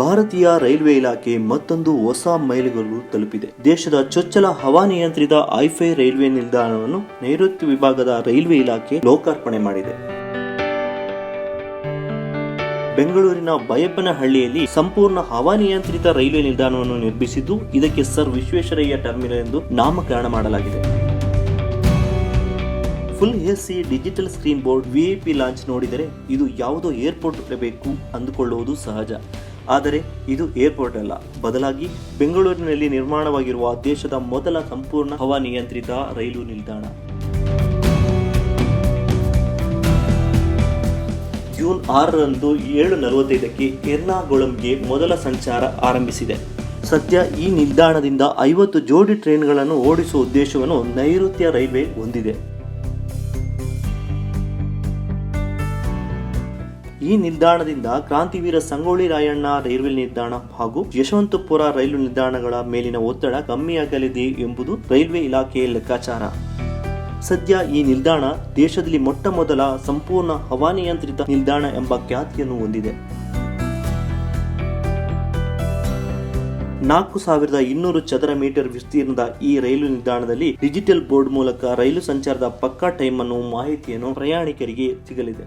ಭಾರತೀಯ ರೈಲ್ವೆ ಇಲಾಖೆ ಮತ್ತೊಂದು ಹೊಸ ಮೈಲುಗಲ್ಲು ತಲುಪಿದೆ. ದೇಶದ ಚೊಚ್ಚಲ ಹವಾನಿಯಂತ್ರಿತ ಐಫೈ ರೈಲ್ವೆ ನಿಲ್ದಾಣವನ್ನು ನೈಋತ್ಯ ವಿಭಾಗದ ರೈಲ್ವೆ ಇಲಾಖೆ ಲೋಕಾರ್ಪಣೆ ಮಾಡಿದೆ. ಬೆಂಗಳೂರಿನ ಬಯಪ್ಪನಹಳ್ಳಿಯಲ್ಲಿ ಸಂಪೂರ್ಣ ಹವಾನಿಯಂತ್ರಿತ ರೈಲ್ವೆ ನಿಲ್ದಾಣವನ್ನು ನಿರ್ಮಿಸಿದ್ದು, ಇದಕ್ಕೆ ಸರ್ ವಿಶ್ವೇಶ್ವರಯ್ಯ ಟರ್ಮಿನಲ್ ಎಂದು ನಾಮಕರಣ ಮಾಡಲಾಗಿದೆ. Full AC digital screen board VIP lounge ನೋಡಿದರೆ ಇದು ಯಾವುದೋ ಏರ್ಪೋರ್ಟ್ ಇರಬೇಕು ಅಂದುಕೊಳ್ಳುವುದು ಸಹಜ. ಆದರೆ ಇದು ಏರ್ಪೋರ್ಟ್ ಅಲ್ಲ. ಬದಲಾಗಿ ಬೆಂಗಳೂರಿನಲ್ಲಿ ನಿರ್ಮಾಣವಾಗಿರುವ ದೇಶದ ಮೊದಲ ಸಂಪೂರ್ಣ ಹವಾನಿಯಂತ್ರಿತ ರೈಲು ನಿಲ್ದಾಣ. ಜೂನ್ ಆರರಂದು ಏಳು ನಲವತ್ತೈದಕ್ಕೆ ಎರ್ನಾಗುಳಂಗೆ ಮೊದಲ ಸಂಚಾರ ಆರಂಭಿಸಿದೆ. ಸದ್ಯ ಈ ನಿಲ್ದಾಣದಿಂದ ಐವತ್ತು ಜೋಡಿ ಟ್ರೈನ್ಗಳನ್ನು ಓಡಿಸುವ ಉದ್ದೇಶವನ್ನು ನೈಋತ್ಯ ರೈಲ್ವೆ ಹೊಂದಿದೆ. ಈ ನಿಲ್ದಾಣದಿಂದ ಕ್ರಾಂತಿವೀರ ಸಂಗೊಳ್ಳಿ ರಾಯಣ್ಣ ರೈಲ್ವೆ ನಿಲ್ದಾಣ ಹಾಗೂ ಯಶವಂತಪುರ ರೈಲು ನಿಲ್ದಾಣಗಳ ಮೇಲಿನ ಒತ್ತಡ ಕಮ್ಮಿಯಾಗಲಿದೆ ಎಂಬುದು ರೈಲ್ವೆ ಇಲಾಖೆಯ ಲೆಕ್ಕಾಚಾರ. ಸದ್ಯ ಈ ನಿಲ್ದಾಣ ದೇಶದಲ್ಲಿ ಮೊಟ್ಟ ಮೊದಲ ಸಂಪೂರ್ಣ ಹವಾನಿಯಂತ್ರಿತ ನಿಲ್ದಾಣ ಎಂಬ ಖ್ಯಾತಿಯನ್ನು ಹೊಂದಿದೆ. ನಾಲ್ಕು ಸಾವಿರದ ಇನ್ನೂರು ಚದರ ಮೀಟರ್ ವಿಸ್ತೀರ್ಣದ ಈ ರೈಲು ನಿಲ್ದಾಣದಲ್ಲಿ ಡಿಜಿಟಲ್ ಬೋರ್ಡ್ ಮೂಲಕ ರೈಲು ಸಂಚಾರದ ಪಕ್ಕಾ ಟೈಮ್ ಅನ್ನು ಮಾಹಿತಿಯನ್ನು ಪ್ರಯಾಣಿಕರಿಗೆ ಸಿಗಲಿದೆ.